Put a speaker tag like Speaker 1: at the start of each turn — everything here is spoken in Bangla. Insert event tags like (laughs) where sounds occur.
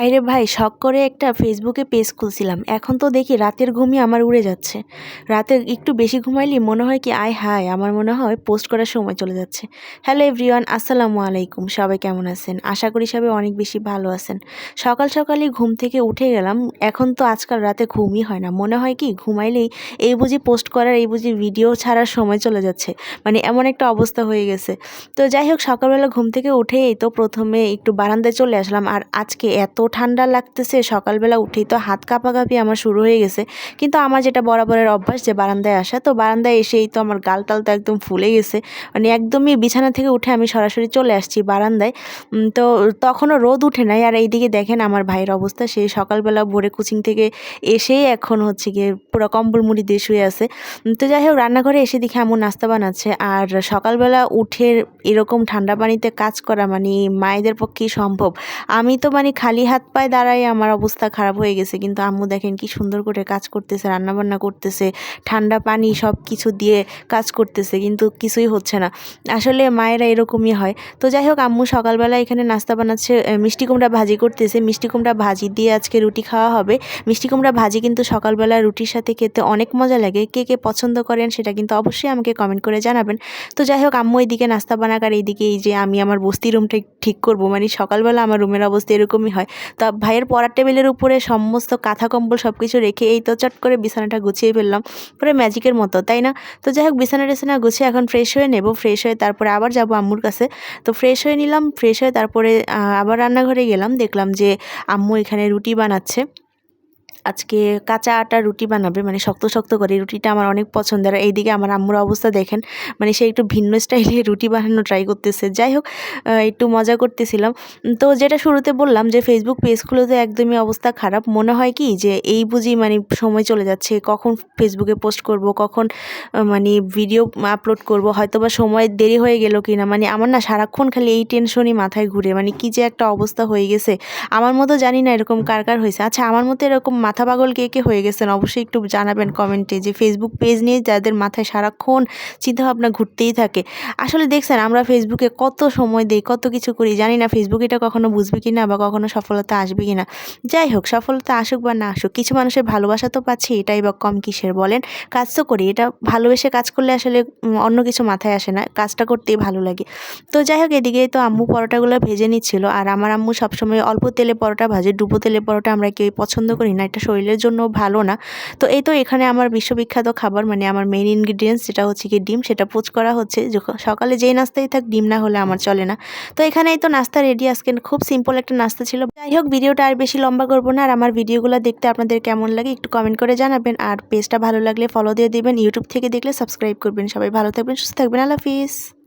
Speaker 1: ভাইরে ভাই, শখ করে একটা ফেসবুকে পেজ খুলছিলাম। এখন তো দেখি রাতের ঘুমই আমার উড়ে যাচ্ছে। রাতে একটু বেশি ঘুমাইলে মনে হয় কি, আয় হায়, আমার মনে হয় পোস্ট করার সময় চলে যাচ্ছে। হ্যালো এভরিওয়ান, আসসালামু আলাইকুম। সবাই কেমন আছেন? আশা করি সবাই অনেক বেশি ভালো আছেন। সকাল সকালই ঘুম থেকে উঠে গেলাম। এখন তো আজকাল রাতে ঘুমই হয় না। মনে হয় কি, ঘুমাইলেই এই বুঝি পোস্ট করার, এই বুঝি ভিডিও ছাড়ার সময় চলে যাচ্ছে। মানে এমন একটা অবস্থা হয়ে গেছে। তো যাই হোক, সকালবেলা ঘুম থেকে উঠেই তো প্রথমে একটু বারান্দায় চলে আসলাম। আর আজকে এত ঠান্ডা লাগতেছে, সকালবেলা উঠেই তো হাত কাঁপাকাঁপি আমার শুরু হয়ে গেছে। কিন্তু আমার যেটা বরাবরের অভ্যাস যে বারান্দায় আসা, তো বারান্দায় এসেই তো আমার গাল টাল তো একদম ফুলে গেছে। মানে একদমই বিছানা থেকে উঠে আমি সরাসরি চলে আসছি বারান্দায়। তো তখনও রোদ উঠে নাই। আর এইদিকে দেখেন আমার ভাইয়ের অবস্থা সেই সকালবেলা ভোরে কোচিং থেকে এসেই এখন হচ্ছে গিয়ে পুরো কম্বল মুড়ি দিয়ে শুয়ে আছে। তো যাই হোক, রান্নাঘরে এসে দেখে এমন নাস্তা বানাচ্ছে। আর সকালবেলা উঠে এরকম ঠান্ডা পানিতে কাজ করা মানে মায়েদের পক্ষেই সম্ভব। আমি তো মানে খালি হাত পায়ে দাঁড়াই আমার অবস্থা খারাপ হয়ে গেছে, কিন্তু আম্মু দেখেন কি সুন্দর করে কাজ করতেছে, রান্নাবান্না করতেছে, ঠান্ডা পানি সব কিছু দিয়ে কাজ করতেছে, কিন্তু কিছুই হচ্ছে না। আসলে মায়েরা এরকমই হয়। তো যাই হোক, আম্মু সকালবেলা এখানে নাস্তা বানাচ্ছে মিষ্টি কুমড়া ভাজি করতেছে। মিষ্টি কুমড়া ভাজি দিয়ে আজকে রুটি খাওয়া হবে। মিষ্টি কুমড়া ভাজি কিন্তু সকালবেলা রুটির সাথে খেতে অনেক মজা লাগে। কে কে পছন্দ করেন সেটা কিন্তু অবশ্যই আমাকে কমেন্ট করে জানাবেন। তো যাই হোক, আম্মু এইদিকে নাস্তা বানাক আর এইদিকে এই যে আমি আমার বস্তি রুমটা ঠিক করব মানে সকালবেলা আমার রুমের অবস্থা এরকমই হয়। তা ভাইয়ের পড়ার টেবিলের উপরে সমস্ত কাঁথা কম্বল সব কিছু রেখে এই তো চট করে বিছানাটা গুছিয়ে ফেললাম। পুরো ম্যাজিকের মতো, তাই না? তো যাই হোক, বিছানা টিছানা গুছিয়ে এখন ফ্রেশ হয়ে নেব ফ্রেশ হয়ে তারপরে আবার যাব আম্মুর কাছে। তো ফ্রেশ হয়ে নিলাম ফ্রেশ হয়ে তারপরে আবার রান্নাঘরে গেলাম, দেখলাম যে আম্মু এখানে রুটি বানাচ্ছে। আজকে কাঁচা আটা রুটি বানাবে মানে শক্ত শক্ত করে। রুটিটা আমার অনেক পছন্দের। আর এইদিকে আমার আম্মুর অবস্থা দেখেন মানে সে একটু ভিন্ন স্টাইলে (laughs) রুটি বানানো ট্রাই করতেছে। যাই হোক একটু মজা করতেছিলাম। তো যেটা শুরুতে বললাম যে ফেসবুক পেজগুলোতে একদমই অবস্থা খারাপ। মনে হয় কি যে, এই বুঝি মানে সময় চলে যাচ্ছে। কখন ফেসবুকে পোস্ট করব, কখন মানে ভিডিও আপলোড করব হয়তো বা সময় দেরি হয়ে গেল কি না মানে আমার না সারাক্ষণ খালি এই টেনশনই মাথায় ঘুরে। মানে কি যে একটা অবস্থা হয়ে গেছে। আমার মতো জানি না এরকম কার কার হয়েছে। আচ্ছা আমার মতো এরকম মাথা পাগল কে কে হয়ে গেছেন? অবশ্যই একটু জানাবেন কমেন্টে যে ফেসবুক পেজ নিয়ে যাদের মাথায় সারাক্ষণ চিন্তাভাবনা ঘুরতেই থাকে। আসলে দেখছেন, আমরা ফেসবুকে কত সময় দিই, কত কিছু করি, জানি না ফেসবুক এটা কখনো বুঝবে কি না বা কখনো সফলতা আসবে কি না যাই হোক, সফলতা আসুক বা না আসুক, কিছু মানুষের ভালোবাসা তো পাচ্ছি এটাই বা কম কিসের বলেন? কাজ তো করি, এটা ভালোবেসে কাজ করলে আসলে অন্য কিছু মাথায় আসে না, কাজটা করতেই ভালো লাগে। তো যাই হোক, এদিকে তো আম্মু পরোটাগুলো ভেজে নিচ্ছিল, আর আমার আম্মু সবসময় অল্প তেলে পরোটা ভাজে, ডুবো তেলে পরোটা আমরা কেউ পছন্দ করি না এটা শরীরের জন্য ভালো না। তো এই তো এখানে আমার বিশ্ববিখ্যাত খাবার মানে আমার মেইন ইনগ্রিডিয়েন্টস যেটা হচ্ছে কি ডিম, সেটা পোচ করা হচ্ছে। সকালে যেই নাস্তাই থাক, ডিম না হলে আমার চলে না। তো এখানেই তো নাস্তা রেডি আজকে খুব সিম্পল একটা নাস্তা ছিল। যাই হোক, ভিডিওটা আর বেশি লম্বা করব না, আর আমার ভিডিওগুলো দেখতে আপনাদের কেমন লাগে একটু কমেন্ট করে জানাবেন। আর পেজটা ভালো লাগলে ফলো দিয়ে দেবেন। ইউটিউব থেকে দেখলে সাবস্ক্রাইব করবেন। সবাই ভালো থাকবেন, সুস্থ থাকবেন। আল্লাহ হাফিজ।